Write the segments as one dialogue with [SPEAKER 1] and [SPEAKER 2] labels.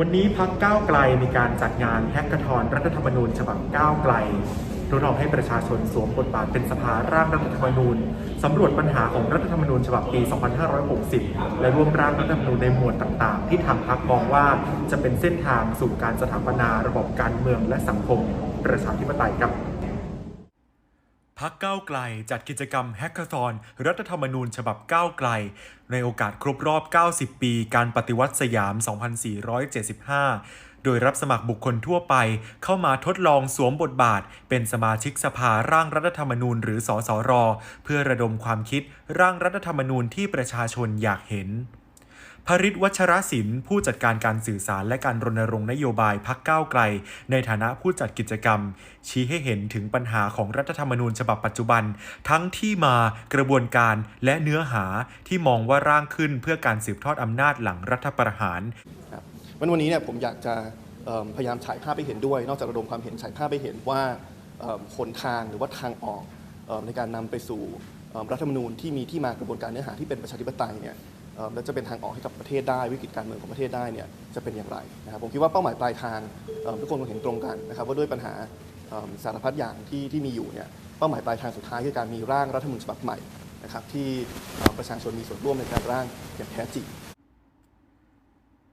[SPEAKER 1] วันนี้พักก้าวไกลมีการจัดงานแฮกเกอร์ทอนรัฐธรรมนูญฉบับก้าวไกลทดลองให้ประชาชนสวมบทบาทเป็นสภาร่างรัฐธรรมนูญสำรวจปัญหาของรัฐธรรมนูญฉบับปี 2560 และร่วมร่างรัฐธรรมนูญในหมวดต่าง ๆ ที่ทางพักมองว่าจะเป็นเส้นทางสู่การสถาปนาระบบการเมืองและสังคมประชาธิปไตยครับ พักก้าวไกลจัดกิจกรรมแฮกเกอร์ทอน รัฐธรรมนูญฉบับก้าวไกล ในโอกาสครบรอบ 90 ปี การปฏิวัติสยาม 2475 โดยรับสมัครบุคคลทั่วไปเข้ามาทดลองสวมบทบาท เป็นสมาชิกสภาร่างรัฐธรรมนูญหรือสสรเพื่อระดมความคิดร่างรัฐธรรมนูญที่ประชาชนอยากเห็น พริตวัชรศิลป์ผู้จัดการการสื่อสารและการรณรงค์นโยบายพักก้าวไกล ในฐานะผู้จัดกิจกรรม ชี้ให้เห็นถึงปัญหาของรัฐธรรมนูญฉบับปัจจุบัน ทั้งที่มากระบวนการและเนื้อหาที่มองว่าร่างขึ้นเพื่อการสืบทอดอำนาจหลังรัฐประหาร
[SPEAKER 2] วันวันนี้เนี่ยผมอยากจะพยายามฉายภาพไปเห็นด้วย นอกจากระดมความเห็นฉายภาพไปเห็นว่าเอิ่มหนทางหรือว่าทางออกในการนำไปสู่รัฐธรรมนูญที่มีที่มากระบวนการเนื้อหาที่เป็นประชาธิปไตยเนี่ย และจะเป็นทางออกให้กับประเทศได้ วิกฤตการเมืองของประเทศได้เนี่ยจะเป็นอย่างไรนะครับผมคิดว่าเป้าหมายปลายทางทุกคนคงเห็นตรงกันนะครับว่าด้วยปัญหาสารพัดอย่างที่ที่มีอยู่เนี่ยเป้าหมายปลายทางสุดท้ายคือการมีร่างรัฐธรรมนูญฉบับใหม่นะครับที่ประชาชนมีส่วนร่วมในการร่างอย่างแท้จริง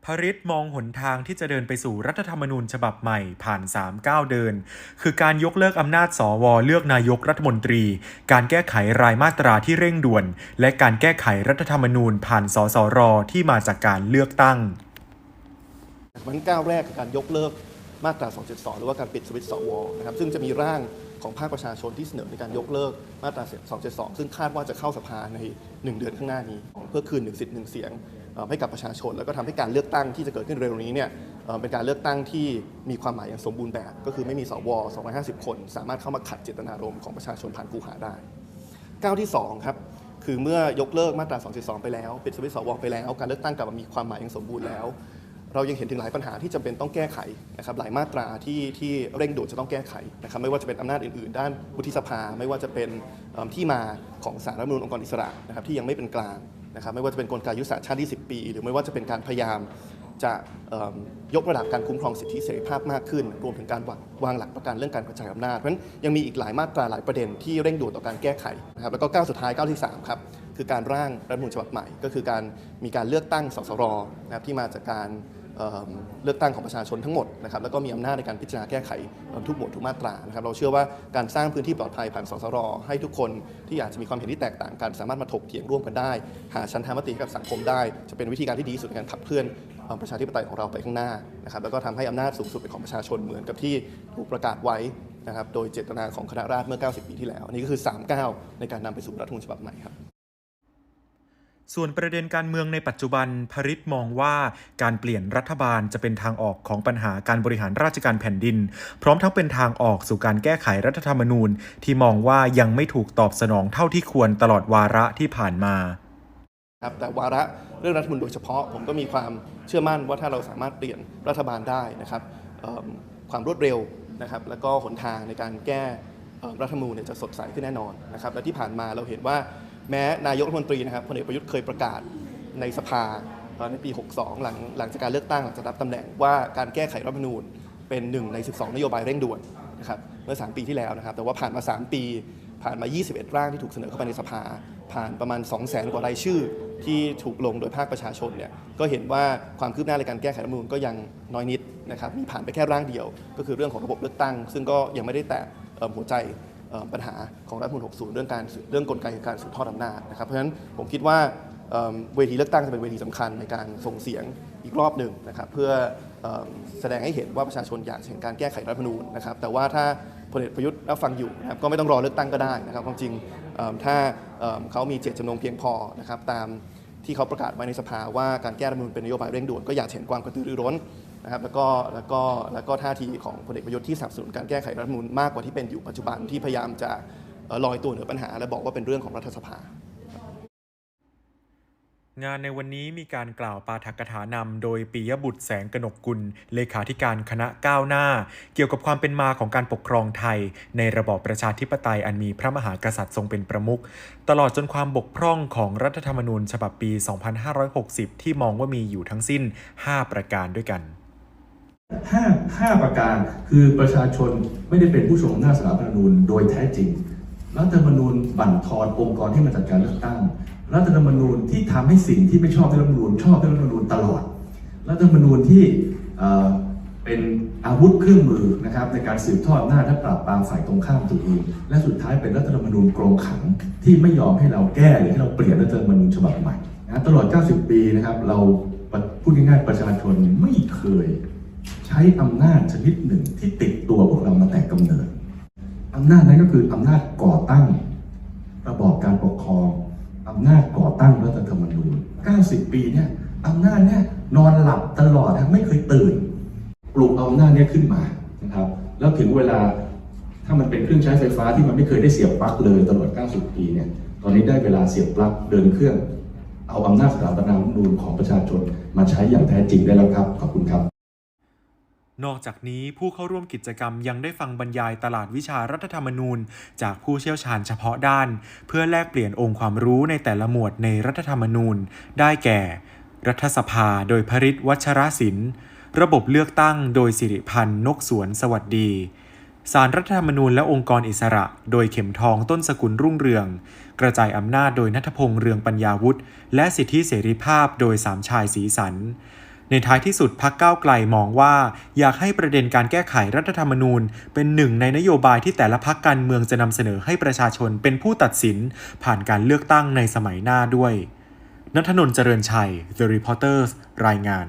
[SPEAKER 1] พริตมองหนทางที่จะเดินไปสู่รัฐธรรมนูญฉบับใหม่ผ่าน3ก้าวเดิน คือการยกเลิกอำนาจสวเลือกนายกรัฐมนตรี การแก้ไขรายมาตราที่เร่งด่วน และการแก้ไขรัฐธรรมนูญผ่านสสรที่มาจากการเลือกตั้ง
[SPEAKER 2] มันก้าวแรกคือการยกเลิกมาตรา 272 หรือว่าการปิดสวิตสวนะครับซึ่งจะมีร่างของภาคประชาชนที่เสนอในการยกเลิกมาตรา 272 ซึ่งคาดว่าจะเข้าสภาใน 1 เดือนข้างหน้านี้ เพื่อคืนหนึ่งสิทธิ์หนึ่งเสียง ให้กับประชาชน แล้วก็ทำให้การเลือกตั้งที่จะเกิดขึ้นเร็วนี้เนี่ยเป็นการเลือกตั้งที่มีความหมายอย่างสมบูรณ์แบบ ก็คือไม่มีสว250 คน สามารถเข้ามาขัดเจตนารมณ์ของประชาชนผ่านกูหาได้ก้าวที่2ครับคือเมื่อยกเลิกมาตรา272ไปแล้วปิดสวิตสวไปแล้ว การเลือกตั้งกลับมามีความหมายอย่างสมบูรณ์แล้ว เรายังเห็นถึงหลายปัญหาที่จำเป็นต้องแก้ไขนะครับหลายมาตราที่ที่เร่งด่วนจะต้องแก้ไขนะครับไม่ว่าจะเป็นอำนาจอื่นๆ ด้านวุฒิสภา ไม่ว่าจะเป็นที่มาของสารรัฐมนูญองค์กรอิสระนะครับที่ยังไม่เป็นกลาง นะครับไม่ว่าจะเป็นกลไกยุทธศาสตร์ชาติ 20 ปี หรือไม่ว่าจะเป็นการพยายามจะยกระดับการคุ้มครองสิทธิเสรีภาพมากขึ้น รวมถึงการวางวางหลักประกันเรื่องการกระจายอำนาจ เพราะฉะนั้นยังมีอีกหลายมาตราหลายประเด็นที่เร่งด่วนต่อการแก้ไขนะครับแล้วก็ก้าวสุดท้ายก้าวที่3ครับคือการร่างรัฐมนูญฉบับใหม่ ก็คือการมีการเลือกตั้งสสรนะครับที่มาจากการ เเลือกตั้งของประชาชนทั้งหมดนะครับแล้วก็มีอำนาจในการพิจารณาแก้ไขทุกหมวดทุกมาตรานะครับเราเชื่อว่าการสร้างพื้นที่ปลอดภัยผ่านสสรให้ทุกคนที่อาจจะมีความเห็นที่แตกต่างกัน สามารถมาถกเถียงร่วมกันได้ หาชั้นทามติกับสังคมได้ จะเป็นวิธีการที่ดีที่สุดในการขับเคลื่อนประชาธิปไตยของเราไปข้างหน้านะครับแล้วก็ทำให้อำนาจสูงสุดเป็นของประชาชนเหมือนกับที่ถูกประกาศไว้นะครับโดยเจตนาของคณะราษฎรเมื่อ 90 ปีที่แล้วอันนี้ก็คือ3ก้าในการนำไปสู่รัฐธรรมนูญฉบับใหม่ครับ
[SPEAKER 1] ส่วนประเด็นการเมืองในปัจจุบันพริตมองว่าการเปลี่ยนรัฐบาลจะเป็นทางออกของปัญหาการบริหารราชการแผ่นดิน พร้อมทั้งเป็นทางออกสู่การแก้ไขรัฐธรรมนูญ ที่มองว่ายังไม่ถูกตอบสนองเท่าที่ควรตลอดวาระที่ผ่านมา
[SPEAKER 2] ครับแต่วาระเรื่องรัฐมนูญโดยเฉพาะผมก็มีความเชื่อมั่นว่าถ้าเราสามารถเปลี่ยนรัฐบาลได้นะครับความรวดเร็วนะครับแล้วก็หนทางในการแก้รัฐมนูญจะสดใสขึ้นแน่นอนนะครับและที่ผ่านมาเราเห็นว่า แม้นายกรัฐมนตรีนะครับพลเอกประยุทธ์เคยประกาศในสภาเอ่อในปี 62 หลังหลังจากการเลือกตั้งหลังจากรับตำแหน่งว่าการแก้ไขรัฐธรรมนูญเป็นหนึ่งใน 12 นโยบายเร่งด่วนนะครับเมื่อ 3 ปีที่แล้วนะครับ แต่ว่าผ่านมา 3 ปี ผ่านมา 21 ร่างที่ถูกเสนอเข้าไปในสภา ผ่านประมาณ 2 0 0แสนกว่ารายชื่อที่ถูกลงโดยภาคประชาชนเนี่ยก็เห็นว่าความคืบหน้าในการแก้ไขรัฐธรรมนูญก็ยังน้อยนิดนะครับมีผ่านไปแค่ร่างเดียว ก็คือเรื่องของระบบเลือกตั้ง ซึ่งก็ยังไม่ได้แตะหัวใจ ปัญหาของรัฐมนูญ60 เรื่องการเรื่องกลไกการสืบทอดอำนาจนะครับ เพราะฉะนั้นผมคิดว่าเวทีเลือกตั้งจะเป็นเวทีสำคัญในการส่งเสียงอีกรอบหนึ่งนะครับเพื่อแสดงให้เห็นว่าประชาชนอยากเห็นการแก้ไขรัฐมนูญนะครับแต่ว่าถ้าพลเอกประยุทธ์รับฟังอยู่นะครับก็ไม่ต้องรอเลือกตั้งก็ได้นะครับความจริงถ้าเขามีเจตจำนงเพียงพอนะครับตาม ที่เขาประกาศไว้ในสภาว่าการแก้รัฐมนูญเป็นนโยบายเร่งด่วนก็อยากเห็นความกระตือรือร้นนะครับแล้วก็แล้วก็แล้วก็ท่าทีของพลเอกประยุทธ์ที่สนับสนุนการแก้ไขรัฐมนูญมากกว่าที่เป็นอยู่ปัจจุบันที่พยายามจะลอยตัวเหนือปัญหา และบอกว่าเป็นเรื่องของรัฐสภา
[SPEAKER 1] งานในวันนี้มีการกล่าวปาฐกถานำโดยปิยบุตรแสงกนกกุล เลขาธิการคณะก้าวหน้า เกี่ยวกับความเป็นมาของการปกครองไทย ในระบอบประชาธิปไตยอันมีพระมหากษัตริย์ทรงเป็นประมุขตลอดจนความบกพร่องของรัฐธรรมนูญฉบับปี 2560 ที่มองว่ามีอยู่ทั้งสิ้น 5 ประการด้วยกัน
[SPEAKER 3] ห้าห้าประการคือประชาชนไม่ได้เป็นผู้ทรงอำนาจสถาบันรัฐธรรมนูญโดยแท้จริง รัฐธรรมนูญบั่นทอนองค์กรที่มาจัดการเลือกตั้ง รัฐธรรมนูญที่ทำให้สิ่งที่ไม่ชอบในรัฐธรรมนูญชอบในรัฐธรรมนูญตลอด รัฐธรรมนูญที่เอ่อเป็นอาวุธเครื่องมือนะครับในการสืบทอดอำนาจและปราบปรามฝ่ายตรงข้ามตัวเอง และสุดท้ายเป็นรัฐธรรมนูญกรงขังที่ไม่ยอมให้เราแก้หรือให้เราเปลี่ยนรัฐธรรมนูญฉบับใหม่นะตลอด 90 ปีนะครับเราพูดง่ายๆประชาชนไม่เคย ใช้อำนาจชนิดหนึ่งที่ติดตัวพวกเรามาแต่กำเนิด อำนาจนั้นก็คืออำนาจก่อตั้ง ระบอบการปกครองอำนาจก่อตั้งรัฐธรรมนูญ 90 ปีเนี่ยอำนาจเนี่ยนอนหลับตลอดไม่เคยตื่น ปลุกเอาอำนาจเนี่ยขึ้นมานะครับ แล้วถึงเวลาถ้ามันเป็นเครื่องใช้ไฟฟ้าที่มันไม่เคยได้เสียบปลั๊กเลยตลอด 90 ปีเนี่ย ตอนนี้ได้เวลาเสียบปลั๊กเดินเครื่อง เอาอำนาจสถาบันรัฐธรรมนูญของประชาชนมาใช้อย่างแท้จริงได้แล้วครับ ขอบคุณครับ
[SPEAKER 1] นอกจากนี้ผู้เข้าร่วมกิจกรรมยังได้ฟังบรรยายตลาดวิชารัฐธรรมนูญ จากผู้เชี่ยวชาญเฉพาะด้าน เพื่อแลกเปลี่ยนองค์ความรู้ในแต่ละหมวดในรัฐธรรมนูญ ได้แก่ รัฐสภาโดยพริตวัชรศิลป์ระบบเลือกตั้งโดยสิริพันธ์นกสวนสวัสดีสารรัฐธรรมนูญและองค์กรอิสระ โดยเข็มทองต้นสกุลรุ่งเรือง กระจายอำนาจโดยนัทพงษ์เรืองปัญญาวุฒิและสิทธิเสรีภาพโดยสามชายสีสัน ในท้ายที่สุดพักก้าวไกลมองว่า อยากให้ประเด็นการแก้ไขรัฐธรรมนูญ เป็นหนึ่งในนโยบายที่แต่ละพักการเมืองจะนำเสนอให้ประชาชนเป็นผู้ตัดสิน ผ่านการเลือกตั้งในสมัยหน้าด้วยนัทนนท์เจริญชัย The Reporters รายงาน